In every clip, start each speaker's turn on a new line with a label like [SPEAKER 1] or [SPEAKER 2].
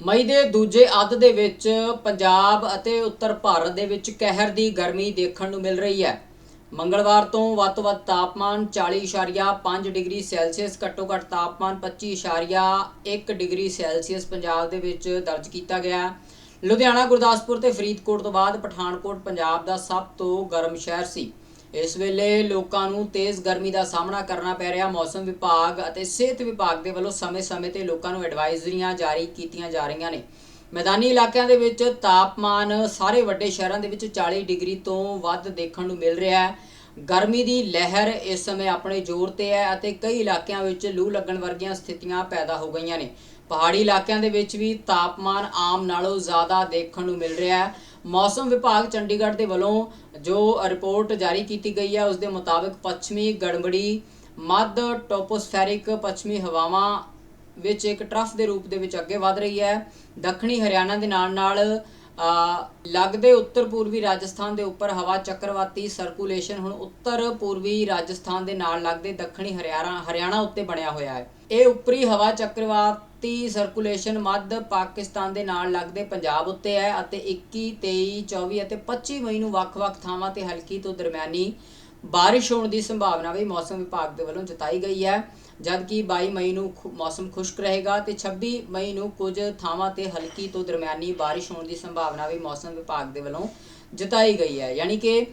[SPEAKER 1] ਮਈ ਦੇ ਦੂਜੇ ਅੱਧ ਦੇ ਵਿੱਚ ਪੰਜਾਬ ਅਤੇ ਉੱਤਰ ਭਾਰਤ ਦੇ ਵਿੱਚ ਕਹਿਰ ਦੀ ਗਰਮੀ ਦੇਖਣ ਨੂੰ ਮਿਲ ਰਹੀ ਹੈ। ਮੰਗਲਵਾਰ ਤੋਂ ਵੱਧ ਤੋਂ ਵੱਧ ਤਾਪਮਾਨ 40.5 ਡਿਗਰੀ ਸੈਲਸੀਅਸ, ਘੱਟੋ ਘੱਟ ਤਾਪਮਾਨ 25.1 ਡਿਗਰੀ ਸੈਲਸੀਅਸ ਪੰਜਾਬ ਦੇ ਵਿੱਚ ਦਰਜ ਕੀਤਾ ਗਿਆ ਲੁਧਿਆਣਾ, ਗੁਰਦਾਸਪੁਰ ਤੇ ਫਰੀਦਕੋਟ ਤੋਂ ਬਾਅਦ ਪਠਾਨਕੋਟ, ਪੰਜਾਬ ਦਾ ਸਭ ਤੋਂ ਗਰਮ ਸ਼ਹਿਰ ਸੀ। ਇਸ ਵੇਲੇ ਲੋਕਾਂ ਨੂੰ ਤੇਜ਼ ਗਰਮੀ ਦਾ ਸਾਹਮਣਾ ਕਰਨਾ ਪੈ ਰਿਹਾ। ਮੌਸਮ ਵਿਭਾਗ ਅਤੇ ਸਿਹਤ ਵਿਭਾਗ ਦੇ ਵੱਲੋਂ ਸਮੇਂ-ਸਮੇਂ ਤੇ ਲੋਕਾਂ ਨੂੰ ਐਡਵਾਈਜ਼ਰੀਆਂ ਜਾਰੀ ਕੀਤੀਆਂ ਜਾ ਰਹੀਆਂ ਨੇ। ਮੈਦਾਨੀ ਇਲਾਕਿਆਂ ਦੇ ਵਿੱਚ ਤਾਪਮਾਨ ਸਾਰੇ ਵੱਡੇ ਸ਼ਹਿਰਾਂ ਦੇ ਵਿੱਚ 40 ਡਿਗਰੀ ਤੋਂ ਵੱਧ ਦੇਖਣ ਨੂੰ ਮਿਲ ਰਿਹਾ ਹੈ। ਗਰਮੀ ਦੀ ਲਹਿਰ ਇਸ ਸਮੇਂ ਆਪਣੇ ਜ਼ੋਰ ਤੇ ਹੈ ਅਤੇ ਕਈ ਇਲਾਕਿਆਂ ਵਿੱਚ ਲੂ ਲੱਗਣ ਵਰਗੀਆਂ ਸਥਿਤੀਆਂ ਪੈਦਾ ਹੋ ਗਈਆਂ ਨੇ। ਪਹਾੜੀ ਇਲਾਕਿਆਂ ਦੇ ਵਿੱਚ ਵੀ ਤਾਪਮਾਨ ਆਮ ਨਾਲੋਂ ਜ਼ਿਆਦਾ ਦੇਖਣ ਨੂੰ ਮਿਲ ਰਿਹਾ ਹੈ। ਮੌਸਮ ਵਿਭਾਗ ਚੰਡੀਗੜ੍ਹ ਦੇ ਵੱਲੋਂ ਜੋ ਰਿਪੋਰਟ ਜਾਰੀ ਕੀਤੀ ਗਈ ਹੈ ਉਸ ਦੇ ਮੁਤਾਬਕ ਪੱਛਮੀ ਗੜਬੜੀ, ਮੱਧ ਟੋਪੋਸਫੈਰਿਕ ਪੱਛਮੀ ਹਵਾਵਾਂ ਵਿੱਚ ਇੱਕ ਟਰਫ ਦੇ ਰੂਪ ਦੇ ਵਿੱਚ ਅੱਗੇ ਵਧ ਰਹੀ ਹੈ। ਦੱਖਣੀ ਹਰਿਆਣਾ ਦੇ ਨਾਲ ਨਾਲ ਲੱਗਦੇ ਉੱਤਰ ਪੂਰਬੀ ਰਾਜਸਥਾਨ ਦੇ ਉੱਪਰ ਹਵਾ ਚੱਕਰਵਾਤੀ ਸਰਕੂਲੇਸ਼ਨ ਹੁਣ ਉੱਤਰ ਪੂਰਬੀ ਰਾਜਸਥਾਨ ਦੇ ਨਾਲ ਲੱਗਦੇ ਦੱਖਣੀ ਹਰਿਆਣਾ ਹਰਿਆਣਾ ਉੱਤੇ ਬਣਿਆ ਹੋਇਆ ਹੈ। ਇਹ ਉੱਪਰੀ ਹਵਾ ਚੱਕਰਵਾਤੀ ਸਰਕੂਲੇਸ਼ਨ ਮੱਧ ਪਾਕਿਸਤਾਨ ਦੇ ਨਾਲ ਲੱਗਦੇ ਪੰਜਾਬ ਉੱਤੇ ਹੈ ਅਤੇ 21 23 24 ਅਤੇ 25 ਮਈ ਨੂੰ ਵੱਖ-ਵੱਖ ਥਾਵਾਂ ਤੇ ਹਲਕੀ ਤੋਂ ਦਰਮਿਆਨੀ ਬਾਰਿਸ਼ ਹੋਣ ਦੀ ਸੰਭਾਵਨਾ ਵੀ ਮੌਸਮ ਵਿਭਾਗ ਦੇ ਵੱਲੋਂ ਜਤਾਈ ਗਈ ਹੈ। ਜਦਕਿ 22 ਮਈ ਨੂੰ ਮੌਸਮ ਖੁਸ਼ਕ ਰਹੇਗਾ ਤੇ 26 ਮਈ ਨੂੰ ਕੁਝ ਥਾਵਾਂ ਤੇ ਹਲਕੀ ਤੋਂ ਦਰਮਿਆਨੀ ਬਾਰਿਸ਼ ਹੋਣ ਦੀ ਸੰਭਾਵਨਾ ਵੀ ਮੌਸਮ ਵਿਭਾਗ ਦੇ ਵੱਲੋਂ ਜਤਾਈ ਗਈ ਹੈ। ਯਾਨੀ ਕਿ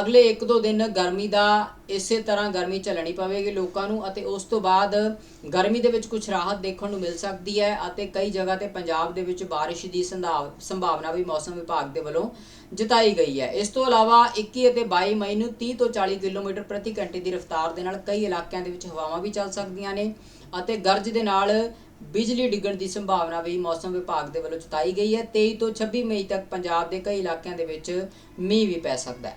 [SPEAKER 1] ਅਗਲੇ 1-2 ਦਿਨ ਗਰਮੀ ਦਾ ਇਸੇ ਤਰ੍ਹਾਂ ਗਰਮੀ ਝੱਲਣੀ ਪਵੇਗੀ ਲੋਕਾਂ ਨੂੰ ਅਤੇ ਉਸ ਤੋਂ ਬਾਅਦ ਗਰਮੀ ਦੇ ਵਿੱਚ ਕੁਝ ਰਾਹਤ ਦੇਖਣ ਨੂੰ ਮਿਲ ਸਕਦੀ ਹੈ ਅਤੇ ਕਈ ਜਗ੍ਹਾ ਤੇ ਪੰਜਾਬ ਦੇ ਵਿੱਚ ਬਾਰਿਸ਼ ਦੀ ਸੰਭਾਵ- ਸੰਭਾਵਨਾ ਵੀ ਮੌਸਮ ਵਿਭਾਗ ਦੇ ਵੱਲੋਂ ਜਤਾਈ ਗਈ ਹੈ। ਇਸ ਤੋਂ ਇਲਾਵਾ 21 ਅਤੇ 22 ਮਈ ਨੂੰ 30 ਤੋਂ 40 ਕਿਲੋਮੀਟਰ ਪ੍ਰਤੀ ਘੰਟੇ ਦੀ ਰਫ਼ਤਾਰ ਦੇ ਨਾਲ ਕਈ ਇਲਾਕਿਆਂ ਦੇ ਵਿੱਚ ਹਵਾਵਾਂ ਵੀ ਚੱਲ ਸਕਦੀਆਂ ਨੇ ਅਤੇ ਗਰਜ ਦੇ ਨਾਲ ਬਿਜਲੀ ਡਿੱਗਣ ਦੀ ਸੰਭਾਵਨਾ ਵੀ ਮੌਸਮ ਵਿਭਾਗ ਦੇ ਵੱਲੋਂ ਜਤਾਈ ਗਈ ਹੈ। 23 ਤੋਂ 26 ਮਈ ਤੱਕ ਪੰਜਾਬ ਦੇ ਕਈ ਇਲਾਕਿਆਂ ਦੇ ਵਿੱਚ ਮੀਂਹ ਵੀ ਪੈ ਸਕਦਾ ਹੈ।